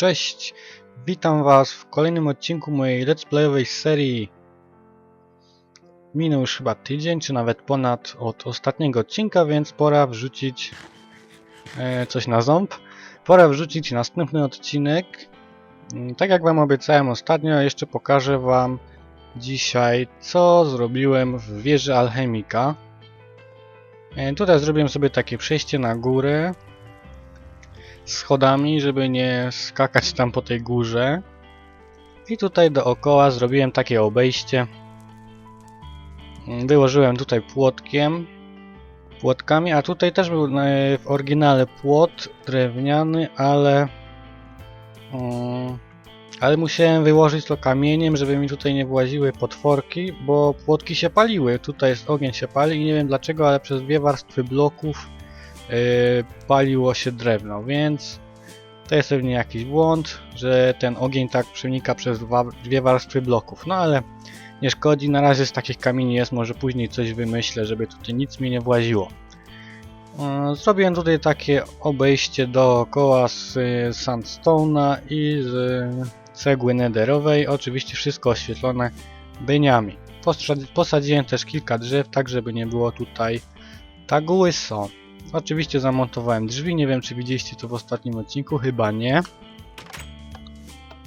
Cześć! Witam Was w kolejnym odcinku mojej let's playowej serii. Minął już chyba tydzień, czy nawet ponad od ostatniego odcinka, więc pora wrzucić e, coś na ząb. Pora wrzucić następny odcinek. Mm, Tak jak Wam obiecałem ostatnio, jeszcze pokażę Wam dzisiaj, co zrobiłem w wieży alchemika. E, Tutaj zrobiłem sobie takie przejście na górę schodami, żeby nie skakać tam po tej górze. I tutaj dookoła zrobiłem takie obejście. Mm, Wyłożyłem tutaj płotkiem, płotkami, a tutaj też był e, w oryginale płot drewniany, ale mm, ale musiałem wyłożyć to kamieniem, żeby mi tutaj nie właziły potworki, bo płotki się paliły. Tutaj jest ogień się pali i nie wiem dlaczego, ale przez dwie warstwy bloków paliło się drewno, więc to jest pewnie jakiś błąd, że ten ogień tak przenika przez dwie warstwy bloków. No ale nie szkodzi, na razie z takich kamieni jest, może później coś wymyślę, żeby tutaj nic mi nie właziło. Yy, Zrobiłem tutaj takie obejście dookoła z y, sandstone'a i z cegły nederowej, oczywiście wszystko oświetlone. Postra- Posadziłem też kilka drzew, tak żeby nie było tutaj tak łyso. Oczywiście zamontowałem drzwi, nie wiem czy widzieliście to w ostatnim odcinku, chyba nie.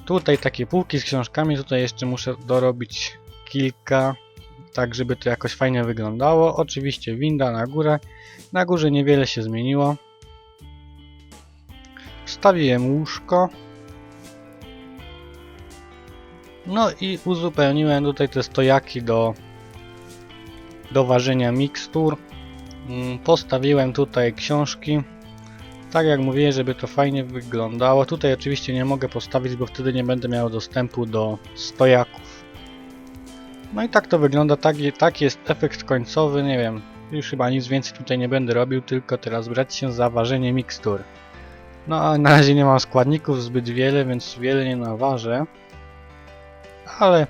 Tutaj takie półki z książkami, tutaj jeszcze muszę dorobić kilka, tak żeby to jakoś fajnie wyglądało. Oczywiście winda na górę, na górze niewiele się zmieniło. Wstawiłem łóżko. No i uzupełniłem tutaj te stojaki do, do ważenia mikstur. Mm, Postawiłem tutaj książki. Tak jak mówiłem, żeby to fajnie wyglądało. Tutaj oczywiście nie mogę postawić, bo wtedy nie będę miał dostępu do stojaków. No i tak to wygląda. Tak, tak jest efekt końcowy. Nie wiem, już chyba nic więcej tutaj nie będę robił, tylko teraz brać się za ważenie mikstur. No a na razie nie mam składników zbyt wiele, więc wiele nie naważę. Ale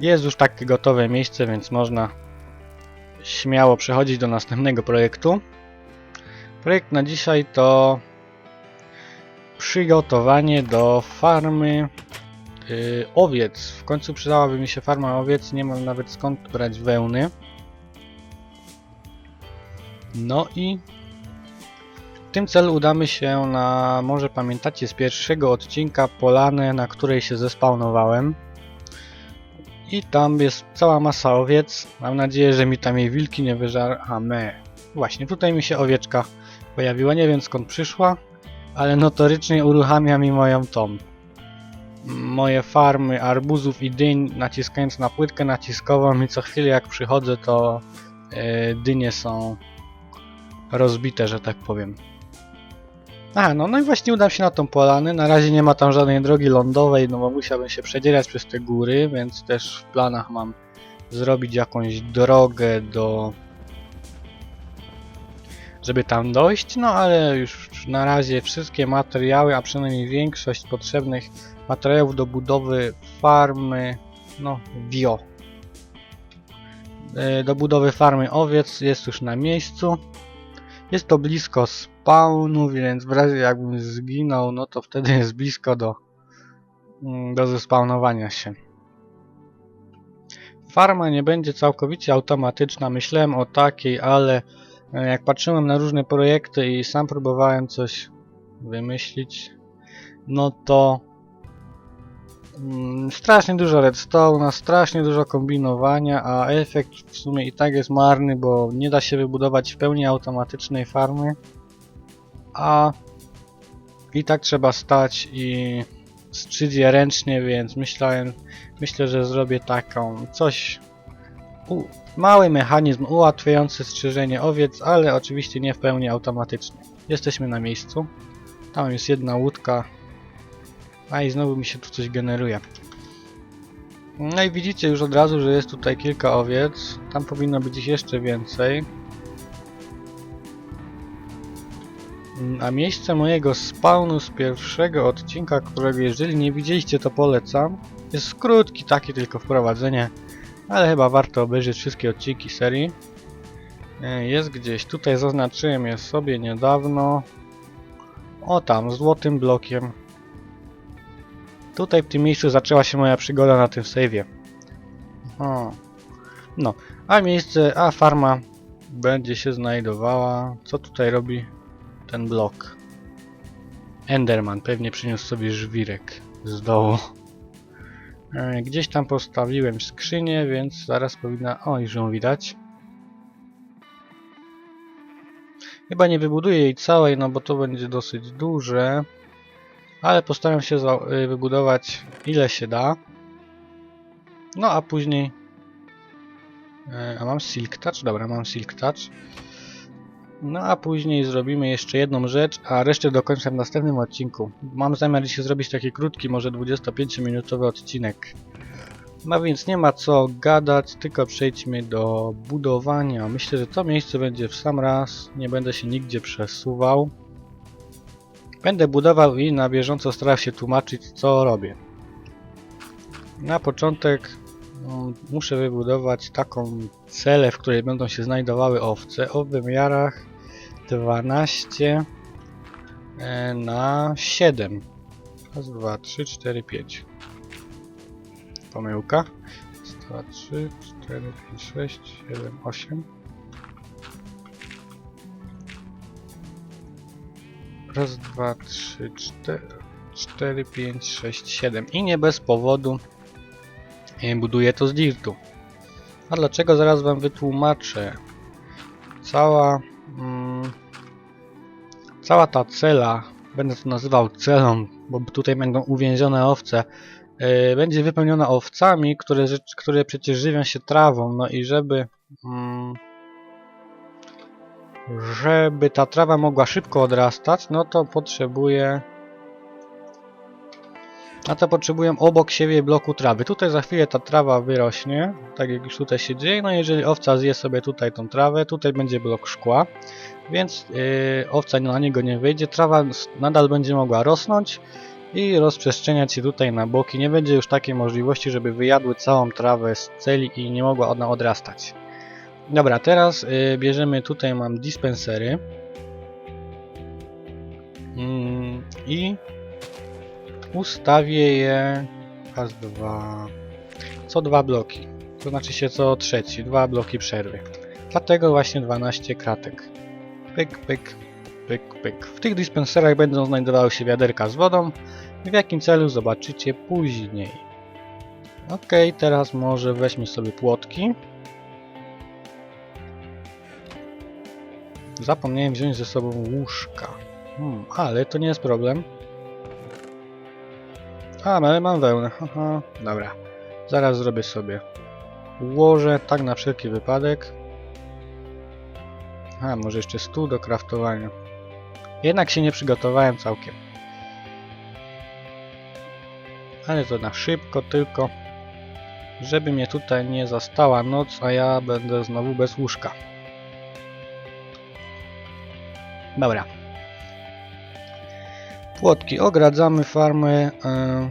jest już takie gotowe miejsce, więc można śmiało przechodzić do następnego projektu. Projekt na dzisiaj to przygotowanie do farmy yy, owiec. W końcu przydałaby mi się farma owiec, nie mam nawet skąd brać wełny. No i w tym celu udamy się na, może pamiętacie z pierwszego odcinka, polanę, na której się zespawnowałem. I tam jest cała masa owiec. Mam nadzieję, że mi tam jej wilki nie wyżaramy. Właśnie, tutaj mi się owieczka pojawiła. Nie wiem skąd przyszła, ale notorycznie uruchamia mi moją tą. Moje farmy arbuzów i dyń, naciskając na płytkę naciskową i co chwilę jak przychodzę, to e, dynie są rozbite, że tak powiem. A, no, no i właśnie udam się na tą polanę. Na razie nie ma tam żadnej drogi lądowej, no bo musiałbym się przedzierać przez te góry, więc też w planach mam zrobić jakąś drogę do... żeby tam dojść, no ale już na razie wszystkie materiały, a przynajmniej większość potrzebnych materiałów do budowy farmy, no, wio. E, Do budowy farmy owiec jest już na miejscu. Jest to blisko spawnu, więc w razie jakbym zginął, no to wtedy jest blisko do, mm, do zespawnowania się. Farma nie będzie całkowicie automatyczna, myślałem o takiej, ale e, jak patrzyłem na różne projekty i sam próbowałem coś wymyślić, no to strasznie dużo redstone'a, strasznie dużo kombinowania, a efekt w sumie i tak jest marny, bo nie da się wybudować w pełni automatycznej farmy, a i tak trzeba stać i strzyć je ręcznie, więc myślałem, myślę, że zrobię taką coś u, mały mechanizm ułatwiający strzyżenie owiec, ale oczywiście nie w pełni automatycznie. Jesteśmy na miejscu. Tam jest jedna łódka. A i znowu mi się tu coś generuje. No i widzicie już od razu, że jest tutaj kilka owiec. Tam powinno być ich jeszcze więcej. Mm, A miejsce mojego spawnu z pierwszego odcinka, którego jeżeli nie widzieliście to polecam. Jest krótki, taki tylko wprowadzenie, ale chyba warto obejrzeć wszystkie odcinki serii. E, Jest gdzieś, tutaj zaznaczyłem je sobie niedawno. O tam, złotym blokiem. Tutaj w tym miejscu zaczęła się moja przygoda na tym save'ie. O. No, a miejsce, a farma będzie się znajdowała. Co tutaj robi ten blok? Enderman pewnie przyniósł sobie żwirek z dołu. E, Gdzieś tam postawiłem skrzynię, więc zaraz powinna... O, już ją widać. Chyba nie wybuduję jej całej, no bo to będzie dosyć duże. Ale postaram się y, wybudować ile się da. No a później... E, A mam Silk Touch? Dobra, mam Silk Touch. No a później zrobimy jeszcze jedną rzecz, a resztę dokończę w następnym odcinku. Mam zamiar dzisiaj zrobić taki krótki, może 25-minutowy odcinek. No więc nie ma co gadać, tylko przejdźmy do budowania. Myślę, że to miejsce będzie w sam raz, nie będę się nigdzie przesuwał. Będę budował i na bieżąco starał się tłumaczyć co robię. Na początek mm, muszę wybudować taką celę, w której będą się znajdowały owce o wymiarach 12 e, na 7. Raz, dwa, trzy, cztery, pięć. Pomyłka. Raz, dwa, trzy, cztery, pięć, sześć, siedem, osiem. Raz, dwa, trzy, cztery, cztery, pięć, sześć, siedem. I nie bez powodu e, buduję to z dirtu. A dlaczego zaraz wam wytłumaczę. Cała mm, cała ta cela, będę to nazywał celą, bo tutaj będą uwięzione owce, e, będzie wypełniona owcami, które, które przecież żywią się trawą, no i żeby mm, żeby ta trawa mogła szybko odrastać, no to potrzebuję no to potrzebuję obok siebie bloku trawy. Tutaj za chwilę ta trawa wyrośnie, tak jak już tutaj się dzieje. No jeżeli owca zje sobie tutaj tą trawę, tutaj będzie blok szkła, więc yy, owca na niego nie wyjdzie. Trawa nadal będzie mogła rosnąć i rozprzestrzeniać się tutaj na boki. Nie będzie już takiej możliwości, żeby wyjadły całą trawę z celi i nie mogła ona odrastać. Dobra, teraz yy, bierzemy, tutaj mam dispensery. Mm, I ustawię je raz, dwa, co dwa bloki. To znaczy się co trzeci, dwa bloki przerwy. Dlatego właśnie 12 kratek. Pyk, pyk, pyk, pyk. W tych dispenserach będą znajdowały się wiaderka z wodą. W jakim celu zobaczycie później. Ok, teraz może weźmy sobie płotki. Zapomniałem wziąć ze sobą łóżka. Hmm, ale to nie jest problem. A, ale mam wełnę. Haha, dobra. Zaraz zrobię sobie łoże, tak na wszelki wypadek. A, może jeszcze stół do kraftowania. Jednak się nie przygotowałem całkiem. Ale to na szybko tylko, żeby mnie tutaj nie zastała noc, a ja będę znowu bez łóżka. Dobra. Płotki ogradzamy farmy. e,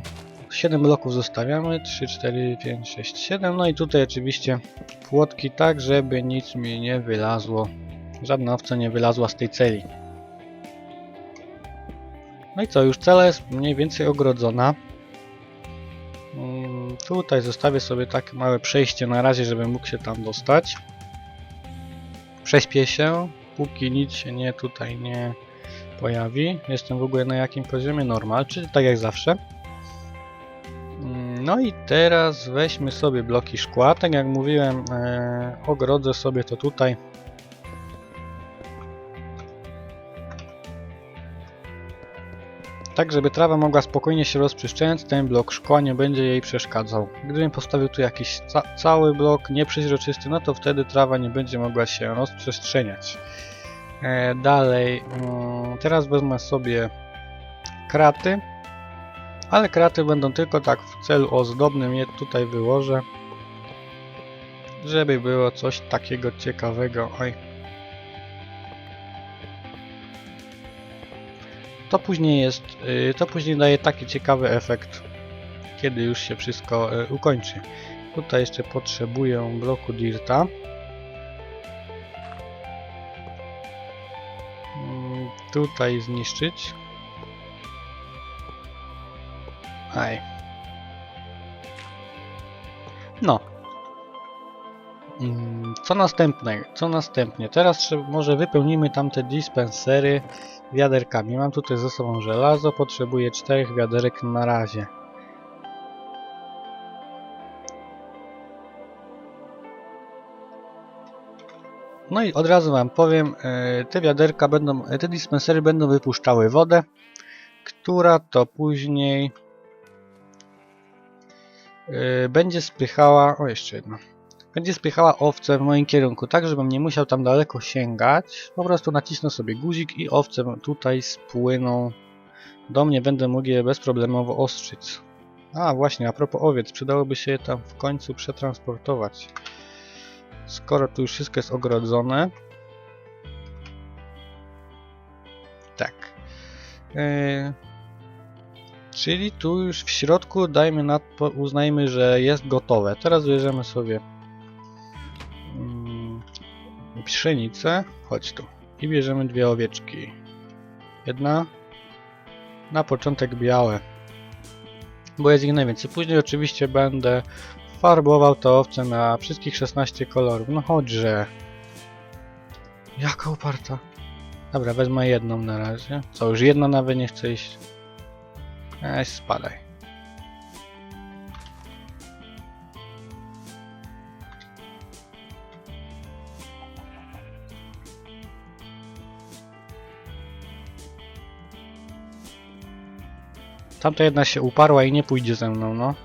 7 bloków zostawiamy. 3, 4, 5, 6, 7. No i tutaj oczywiście płotki tak, żeby nic mi nie wylazło. Żadna owca nie wylazła z tej celi. No i co, już cela jest mniej więcej ogrodzona. Mm, Tutaj zostawię sobie takie małe przejście na razie, żeby mógł się tam dostać. Prześpię się, póki nic się nie tutaj nie pojawi. Jestem w ogóle na jakim poziomie? Normal, czyli tak jak zawsze. Mm, No i teraz weźmy sobie bloki szkła. Tak jak mówiłem, e, ogrodzę sobie to tutaj. Tak, żeby trawa mogła spokojnie się rozprzestrzeniać, ten blok szkła nie będzie jej przeszkadzał. Gdybym postawił tu jakiś ca cały blok nieprzeźroczysty, no to wtedy trawa nie będzie mogła się rozprzestrzeniać. E, dalej, mm, teraz wezmę sobie kraty, ale kraty będą tylko tak w celu ozdobnym, je tutaj wyłożę, żeby było coś takiego ciekawego. Oj. To później jest, y, to później daje taki ciekawy efekt, kiedy już się wszystko y, ukończy. Tutaj jeszcze potrzebuję bloku dirta. Mm, tutaj zniszczyć. Aj. No, co następne? Co następnie? Teraz może wypełnimy tamte dispensery wiaderkami. Mam tutaj ze sobą żelazo, potrzebuję czterech wiaderek na razie. No i od razu wam powiem, e, te wiaderka będą, e, te dispensery będą wypuszczały wodę, która to później e, będzie spychała, o jeszcze jedno, będzie spychała owce w moim kierunku, tak żebym nie musiał tam daleko sięgać. Po prostu nacisnę sobie guzik i owce tutaj spłyną do mnie, będę mógł je bezproblemowo ostrzyc. A właśnie, a propos owiec, przydałoby się je tam w końcu przetransportować. Skoro tu już wszystko jest ogrodzone. Tak. Yy, czyli tu już w środku dajmy na uznajmy, że jest gotowe. Teraz bierzemy sobie pszenicę. Chodź tu. I bierzemy dwie owieczki. Jedna. Na początek białe. Bo jest ich najwięcej. Później oczywiście będę farbował te owce na wszystkich 16 kolorów. No chodźże. Jaka uparta. Dobra, wezmę jedną na razie. Co, już jedna nawet nie chce iść. Ej, spadaj. Tamta jedna się uparła i nie pójdzie ze mną, no.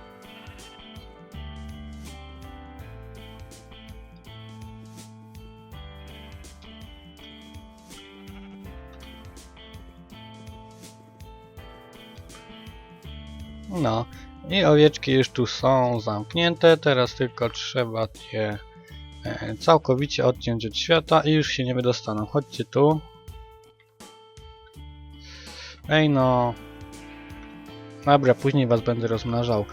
No. I owieczki już tu są zamknięte, teraz tylko trzeba je e, całkowicie odciąć od świata i już się nie wydostaną. Chodźcie tu. Ej no. Dobra, później was będę rozmnażał.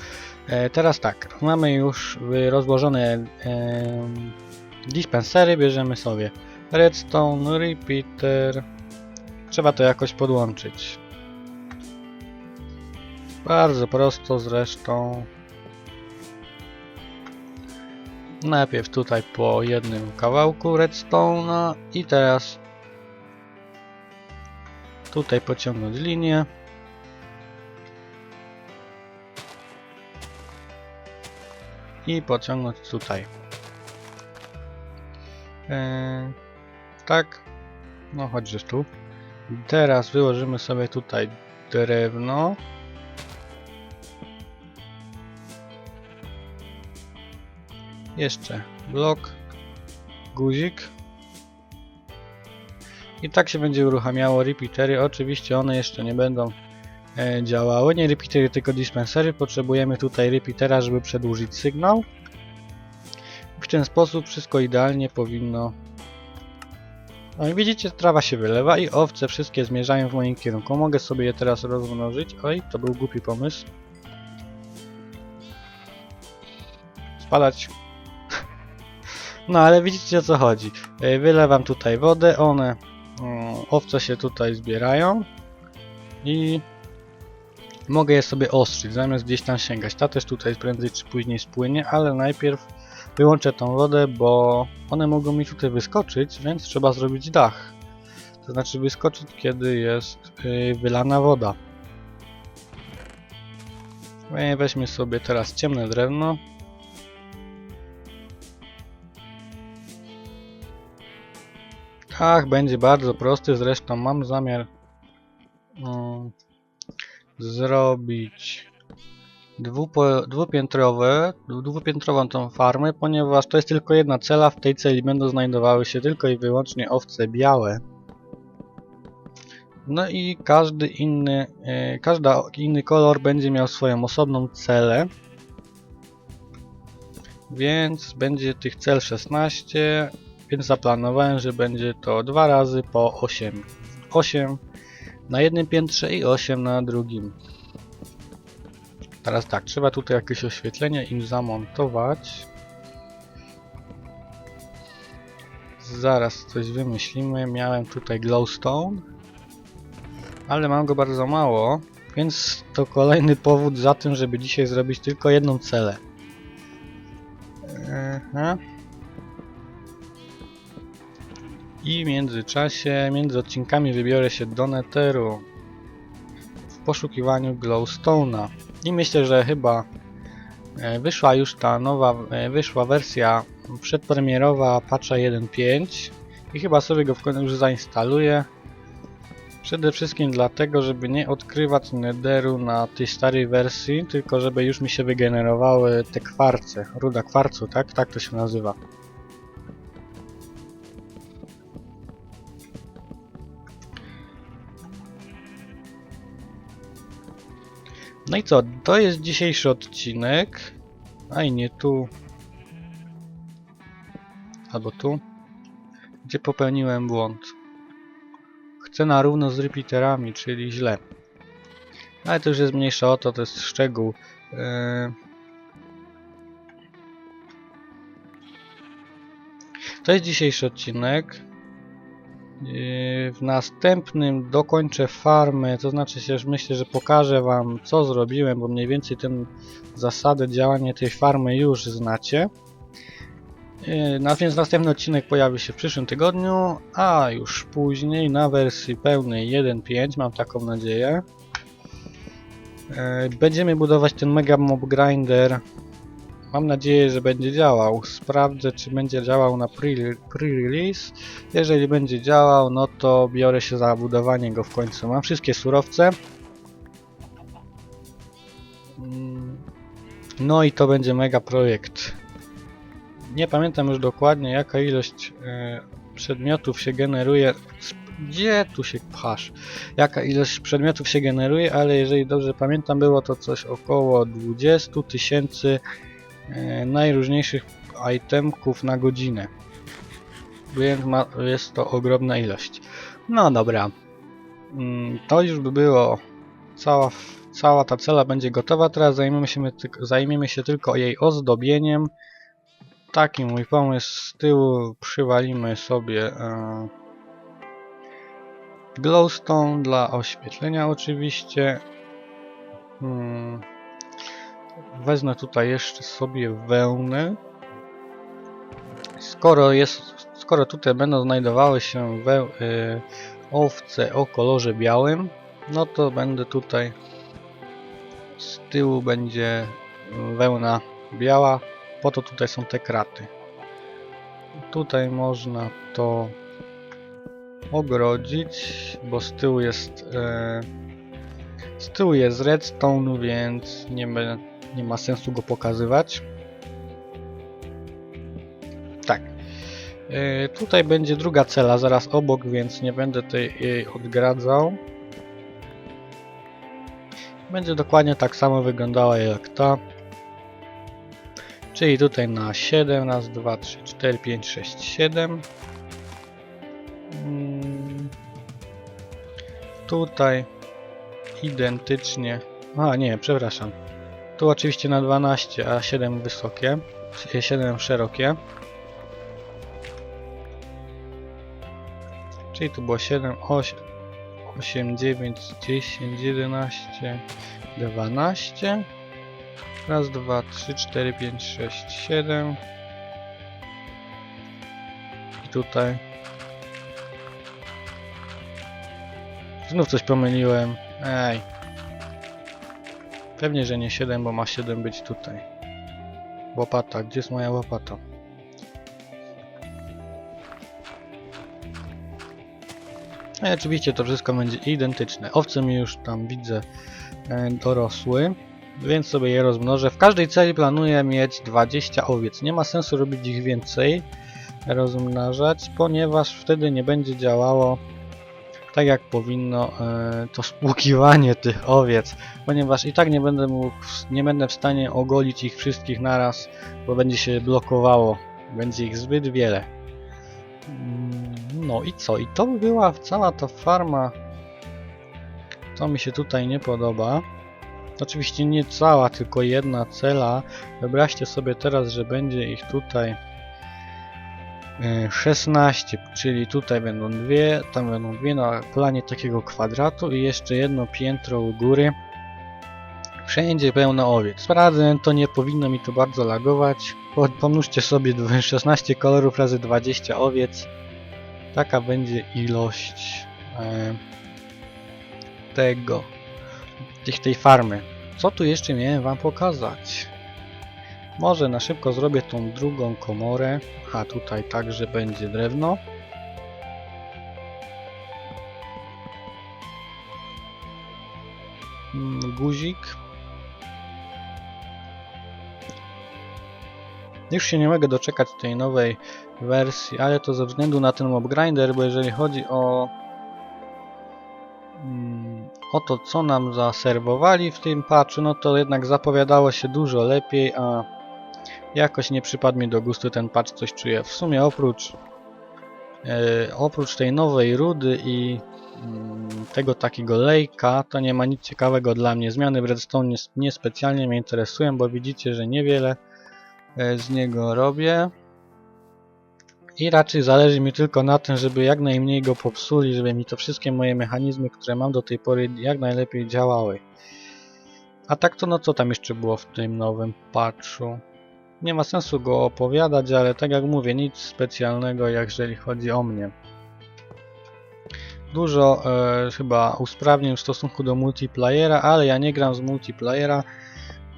E, teraz tak, mamy już y, rozłożone e, dispensery, bierzemy sobie redstone, repeater. Trzeba to jakoś podłączyć. Bardzo prosto zresztą. Najpierw tutaj po jednym kawałku redstone'a i teraz tutaj pociągnąć linię. I pociągnąć tutaj. Eee, tak. No chodźże tu. Teraz wyłożymy sobie tutaj drewno. Jeszcze blok, guzik. I tak się będzie uruchamiało repeatery. Oczywiście one jeszcze nie będą działały. Nie repeatery, tylko dispensery. Potrzebujemy tutaj repeatera, żeby przedłużyć sygnał. W ten sposób wszystko idealnie powinno... No i widzicie, trawa się wylewa i owce wszystkie zmierzają w moim kierunku. Mogę sobie je teraz rozmnożyć. Oj, to był głupi pomysł. Spadać. No ale widzicie o co chodzi. E, Wylewam tutaj wodę, one, mm, owce się tutaj zbierają i mogę je sobie ostrzyć, zamiast gdzieś tam sięgać. Ta też tutaj prędzej czy później spłynie, ale najpierw wyłączę tą wodę, bo one mogą mi tutaj wyskoczyć, więc trzeba zrobić dach. To znaczy wyskoczyć, kiedy jest yy, wylana woda. E, Weźmy sobie teraz ciemne drewno. Tak, będzie bardzo prosty. Zresztą mam zamiar mm, zrobić dwupo, dwupiętrowe, dwupiętrową tą farmę, ponieważ to jest tylko jedna cela. W tej celi będą znajdowały się tylko i wyłącznie owce białe. No i każdy inny, e, każda inny kolor będzie miał swoją osobną celę. Więc będzie tych cel 16, więc zaplanowałem, że będzie to dwa razy po 8. 8 na jednym piętrze i 8 na drugim. Teraz tak, trzeba tutaj jakieś oświetlenie im zamontować. Zaraz coś wymyślimy. Miałem tutaj glowstone, ale mam go bardzo mało, więc to kolejny powód za tym, żeby dzisiaj zrobić tylko jedną celę. Aha. I w międzyczasie, między odcinkami wybiorę się do Netheru w poszukiwaniu Glowstone'a. I myślę, że chyba e, wyszła już ta nowa, e, wyszła wersja przedpremierowa patcha 1.5 i chyba sobie go w końcu już zainstaluję. Przede wszystkim dlatego, żeby nie odkrywać Netheru na tej starej wersji, tylko żeby już mi się wygenerowały te kwarce, ruda kwarcu, tak? Tak to się nazywa. No i co, to jest dzisiejszy odcinek. A i nie tu. Albo tu. Gdzie popełniłem błąd. Chcę na równo z repeaterami, czyli źle. Ale to już jest mniejsza o to, to jest szczegół. Yy... To jest dzisiejszy odcinek. Yy, W następnym dokończę farmę, to znaczy się, że myślę, że pokażę wam co zrobiłem, bo mniej więcej tę zasadę działania tej farmy już znacie. Yy, No więc następny odcinek pojawi się w przyszłym tygodniu, a już później na wersji pełnej 1.5, mam taką nadzieję. Yy, Będziemy budować ten Mega Mob Grinder. Mam nadzieję, że będzie działał. Sprawdzę, czy będzie działał na pre- pre-release. Jeżeli będzie działał, no to biorę się za budowanie go w końcu. Mam wszystkie surowce. Mm, No i to będzie mega projekt. Nie pamiętam już dokładnie jaka ilość e, przedmiotów się generuje. Gdzie tu się pchasz? Jaka ilość przedmiotów się generuje, ale jeżeli dobrze pamiętam było to coś około 20 000 tysięcy najróżniejszych itemków na godzinę. Więc ma, jest to ogromna ilość. No dobra. Mm, To już by było. Cała, cała ta cela będzie gotowa. Teraz zajmiemy się, zajmiemy się tylko jej ozdobieniem. Taki mój pomysł. Z tyłu przywalimy sobie e, glowstone dla oświetlenia oczywiście. Hmm. Wezmę tutaj jeszcze sobie wełnę. Skoro jest, skoro tutaj będą znajdowały się y, owce o kolorze białym, no to będę tutaj z tyłu będzie wełna biała, po to tutaj są te kraty. Tutaj można to ogrodzić, bo z tyłu jest e, z tyłu jest redstone, więc nie, be- nie ma sensu go pokazywać. Tak. E, tutaj będzie druga cela zaraz obok, więc nie będę tej jej odgradzał. Będzie dokładnie tak samo wyglądała jak ta. Czyli tutaj na 7, raz, 2, 3, 4, 5, 6, 7. Mm. Tutaj identycznie. A nie, przepraszam. Tu oczywiście na 12, a 7 wysokie. 7 szerokie. Czyli tu było 7, 8, 8, 9, 10, 11, 12. Raz, dwa, trzy, cztery, pięć, sześć, siedem. I tutaj. Znów coś pomyliłem. Ej. Pewnie, że nie 7, bo ma 7 być tutaj. Łopata, gdzie jest moja łopata? No i oczywiście to wszystko będzie identyczne. Owce mi już tam widzę e, dorosły, więc sobie je rozmnożę. W każdej celi planuję mieć 20 owiec. Nie ma sensu robić ich więcej, rozmnażać, ponieważ wtedy nie będzie działało tak jak powinno e, to spłukiwanie tych owiec, ponieważ i tak nie będę mógł, nie będę w stanie ogolić ich wszystkich naraz, bo będzie się blokowało. Będzie ich zbyt wiele. Mm, No i co? I to by była cała ta farma. To mi się tutaj nie podoba. Oczywiście nie cała, tylko jedna cela. Wyobraźcie sobie teraz, że będzie ich tutaj 16, czyli tutaj będą dwie, tam będą dwie na planie takiego kwadratu i jeszcze jedno piętro u góry. Wszędzie pełno owiec. Sprawdzę, to nie powinno mi to bardzo lagować. Po- Pomnóżcie sobie dwa- 16 kolorów razy 20 owiec. Taka będzie ilość e, tego, tych, tej farmy. Co tu jeszcze miałem wam pokazać? Może na szybko zrobię tą drugą komorę. A tutaj także będzie drewno. Mm, Guzik. Już się nie mogę doczekać tej nowej wersji, ale to ze względu na ten mob grinder, bo jeżeli chodzi o mm, o to, co nam zaserwowali w tym patchu, no to jednak zapowiadało się dużo lepiej, a jakoś nie przypadł mi do gustu ten patch, coś czuję. W sumie oprócz e, oprócz tej nowej rudy i mm, tego takiego lejka, to nie ma nic ciekawego dla mnie. Zmiany w Redstone nie, nie specjalnie mnie interesują, bo widzicie, że niewiele e, z niego robię. I raczej zależy mi tylko na tym, żeby jak najmniej go popsuli, żeby mi to wszystkie moje mechanizmy, które mam do tej pory jak najlepiej działały. A tak to no co tam jeszcze było w tym nowym patchu? Nie ma sensu go opowiadać, ale tak jak mówię, nic specjalnego jeżeli chodzi o mnie. Dużo e, chyba usprawnień w stosunku do multiplayera, ale ja nie gram z multiplayera.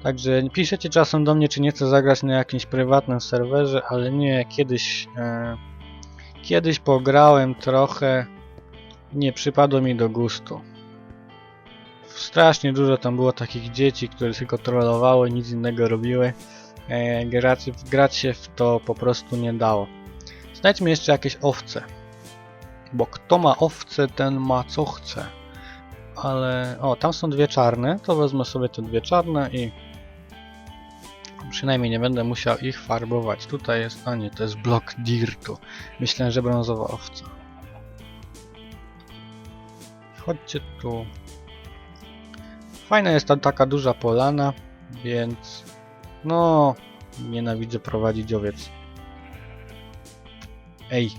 Także piszecie czasem do mnie, czy nie chcę zagrać na jakimś prywatnym serwerze, ale nie, kiedyś e, kiedyś pograłem trochę, nie przypadło mi do gustu. Strasznie dużo tam było takich dzieci, które tylko trollowały, nic innego robiły. E, grać, grać się w to po prostu nie dało. Znajdźmy jeszcze jakieś owce. Bo kto ma owce, ten ma co chce. Ale... O, tam są dwie czarne. To wezmę sobie te dwie czarne i... Przynajmniej nie będę musiał ich farbować. Tutaj jest... A nie, to jest blok dirtu. Myślę, że brązowa owca. Chodźcie tu. Fajna jest ta taka duża polana, więc... No... Nienawidzę prowadzić owiec. Ej!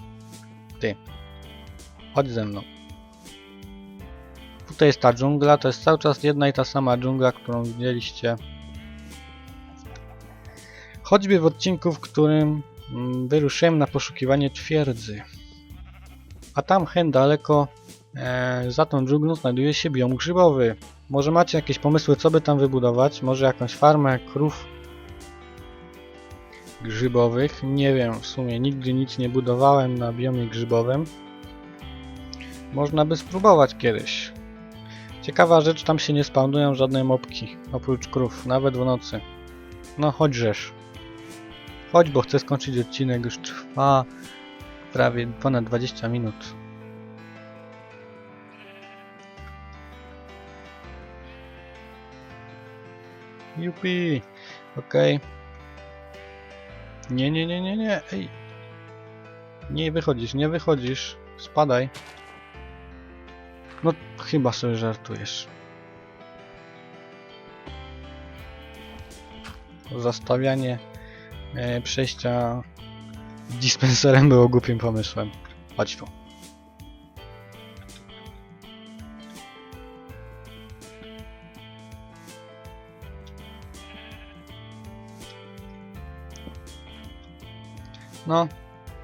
Ty. Chodź ze mną. Tutaj jest ta dżungla, to jest cały czas jedna i ta sama dżungla, którą widzieliście. Choćby w odcinku, w którym mm, wyruszyłem na poszukiwanie twierdzy. A tam hen daleko, e, za tą dżunglą znajduje się biom grzybowy. Może macie jakieś pomysły, co by tam wybudować? Może jakąś farmę krów grzybowych? Nie wiem, w sumie nigdy nic nie budowałem na biomie grzybowym. Można by spróbować kiedyś. Ciekawa rzecz, tam się nie spawnują żadne mopki, oprócz krów, nawet w nocy. No chodźżesz. Chodź, bo chcę skończyć odcinek, już trwa prawie ponad 20 minut. Jupi! Okej. Nie, nie, nie, nie, nie, ej! Nie wychodzisz, nie wychodzisz. Spadaj. No, chyba sobie żartujesz. Zastawianie e, przejścia dispenserem było głupim pomysłem. Chodź tu. No,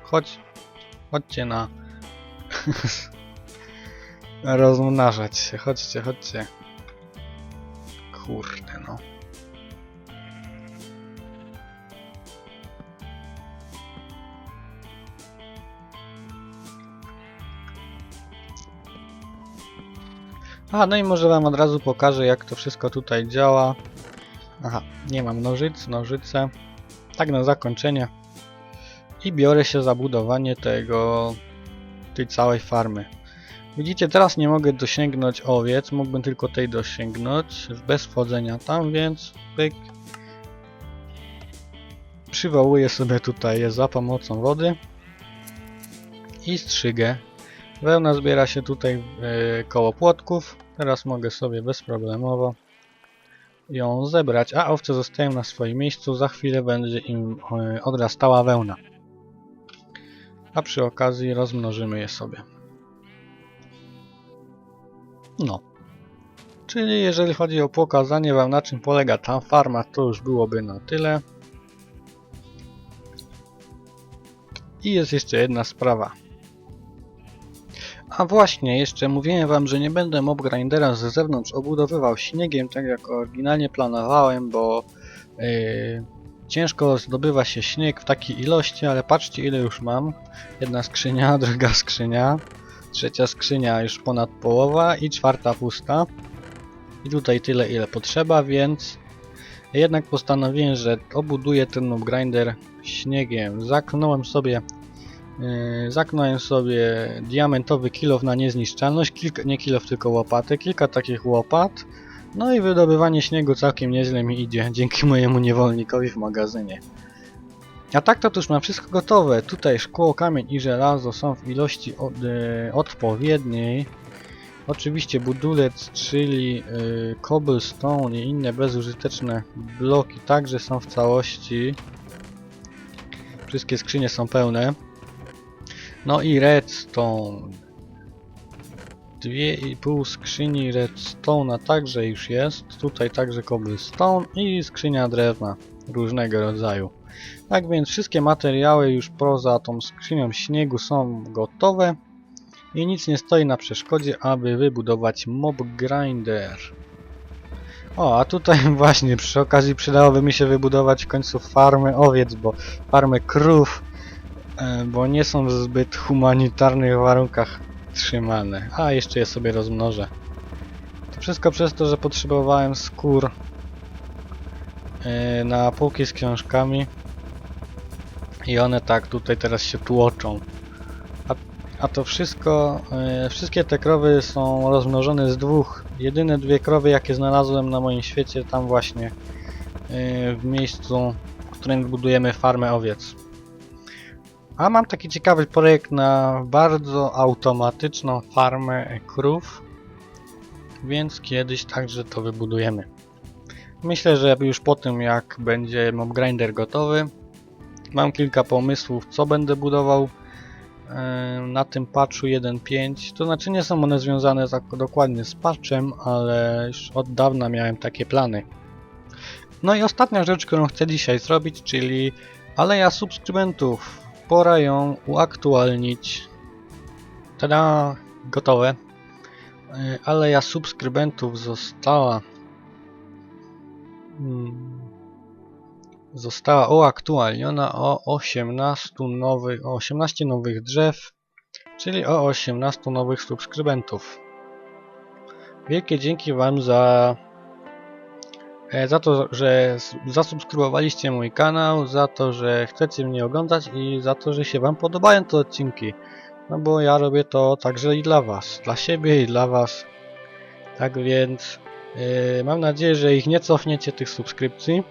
chodź. Chodźcie na rozmnażać się. Chodźcie, chodźcie. Kurde no. A, no i może wam od razu pokażę jak to wszystko tutaj działa. Aha, nie mam nożyc, nożyce. Tak na zakończenie. I biorę się za budowanie tego, tej całej farmy. Widzicie, teraz nie mogę dosięgnąć owiec, mógłbym tylko tej dosięgnąć bez wchodzenia tam, więc pyk. Przywołuję sobie tutaj je za pomocą wody i strzygę. Wełna zbiera się tutaj e, koło płotków. Teraz mogę sobie bezproblemowo ją zebrać, a owce zostają na swoim miejscu. Za chwilę będzie im e, odrastała wełna. A przy okazji rozmnożymy je sobie. No. Czyli jeżeli chodzi o pokazanie wam na czym polega ta farma, to już byłoby na tyle. I jest jeszcze jedna sprawa. A właśnie, jeszcze mówiłem wam, że nie będę mob grindera z zewnątrz obudowywał śniegiem, tak jak oryginalnie planowałem, bo yy, ciężko zdobywa się śnieg w takiej ilości, ale patrzcie ile już mam. Jedna skrzynia, druga skrzynia, trzecia skrzynia już ponad połowa i czwarta pusta. I tutaj tyle ile potrzeba, więc jednak postanowiłem, że obuduję ten mob grinder śniegiem. Zaknąłem sobie Yy, Zaknąłem sobie diamentowy kilof na niezniszczalność, kilka, nie kilof tylko łopaty, kilka takich łopat. No i wydobywanie śniegu całkiem nieźle mi idzie, dzięki mojemu niewolnikowi w magazynie. A tak to już mam wszystko gotowe. Tutaj szkło, kamień i żelazo są w ilości od, e, odpowiedniej. Oczywiście budulec, czyli e, cobblestone i inne bezużyteczne bloki także są w całości. Wszystkie skrzynie są pełne. No i redstone. Dwie i pół skrzyni redstone'a także już jest. Tutaj także cobblestone i skrzynia drewna różnego rodzaju. Tak więc wszystkie materiały już poza tą skrzynią śniegu są gotowe. I nic nie stoi na przeszkodzie, aby wybudować mob grinder. O, a tutaj właśnie przy okazji przydałoby mi się wybudować w końcu farmę owiec, bo farmę krów E, bo nie są w zbyt humanitarnych warunkach trzymane. A, jeszcze je sobie rozmnożę. To wszystko przez to, że potrzebowałem skór e, na półki z książkami i one tak tutaj teraz się tłoczą. A, a to wszystko, e, wszystkie te krowy są rozmnożone z dwóch. Jedyne dwie krowy jakie znalazłem na moim świecie tam właśnie w miejscu, w którym budujemy farmę owiec. A mam taki ciekawy projekt na bardzo automatyczną farmę krów, więc kiedyś także to wybudujemy. Myślę, że już po tym jak będzie mob grinder gotowy, mam kilka pomysłów co będę budował e, na tym patchu 1.5. To znaczy nie są one związane dokładnie z patchem, ale już od dawna miałem takie plany. No i ostatnia rzecz, którą chcę dzisiaj zrobić, czyli aleja subskrybentów pora ją uaktualnić. Tada, gotowe. Y, Aleja subskrybentów została mm, została uaktualniona o 18 nowych, o 18 nowych drzew, czyli o 18 nowych subskrybentów. Wielkie dzięki Wam za E, za to, że zasubskrybowaliście mój kanał, za to, że chcecie mnie oglądać i za to, że się Wam podobają te odcinki. No bo ja robię to także i dla Was, dla siebie i dla Was. Tak więc yy, mam nadzieję, że ich nie cofniecie tych subskrypcji.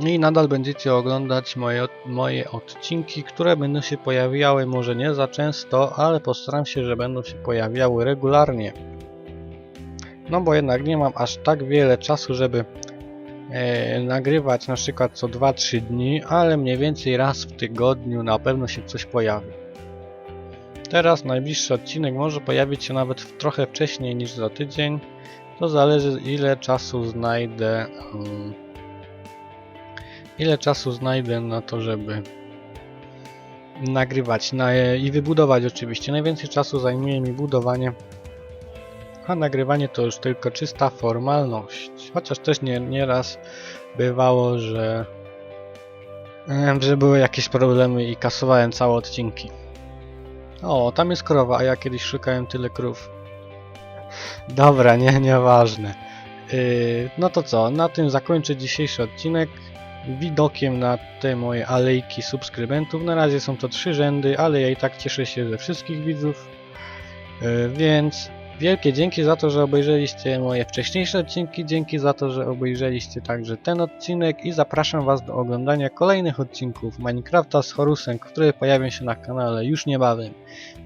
I nadal będziecie oglądać moje, moje odcinki, które będą się pojawiały może nie za często, ale postaram się, że będą się pojawiały regularnie. No bo jednak nie mam aż tak wiele czasu, żeby e, nagrywać na przykład co 2-3 dni, ale mniej więcej raz w tygodniu na pewno się coś pojawi. Teraz najbliższy odcinek może pojawić się nawet trochę wcześniej niż za tydzień. To zależy ile czasu znajdę um, ile czasu znajdę na to, żeby nagrywać na, i wybudować oczywiście. Najwięcej czasu zajmuje mi budowanie a nagrywanie to już tylko czysta formalność. Chociaż też nie, nieraz bywało, że, że były jakieś problemy i kasowałem całe odcinki. O, tam jest krowa, a ja kiedyś szukałem tyle krów. Dobra, nie, nieważne. Yy, no to co, na tym zakończę dzisiejszy odcinek widokiem na te moje alejki subskrybentów. Na razie są to trzy rzędy, ale ja i tak cieszę się ze wszystkich widzów. Yy, więc Wielkie dzięki za to, że obejrzeliście moje wcześniejsze odcinki, dzięki za to, że obejrzeliście także ten odcinek i zapraszam Was do oglądania kolejnych odcinków Minecrafta z Horusem, które pojawią się na kanale już niebawem.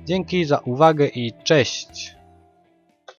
Dzięki za uwagę i cześć!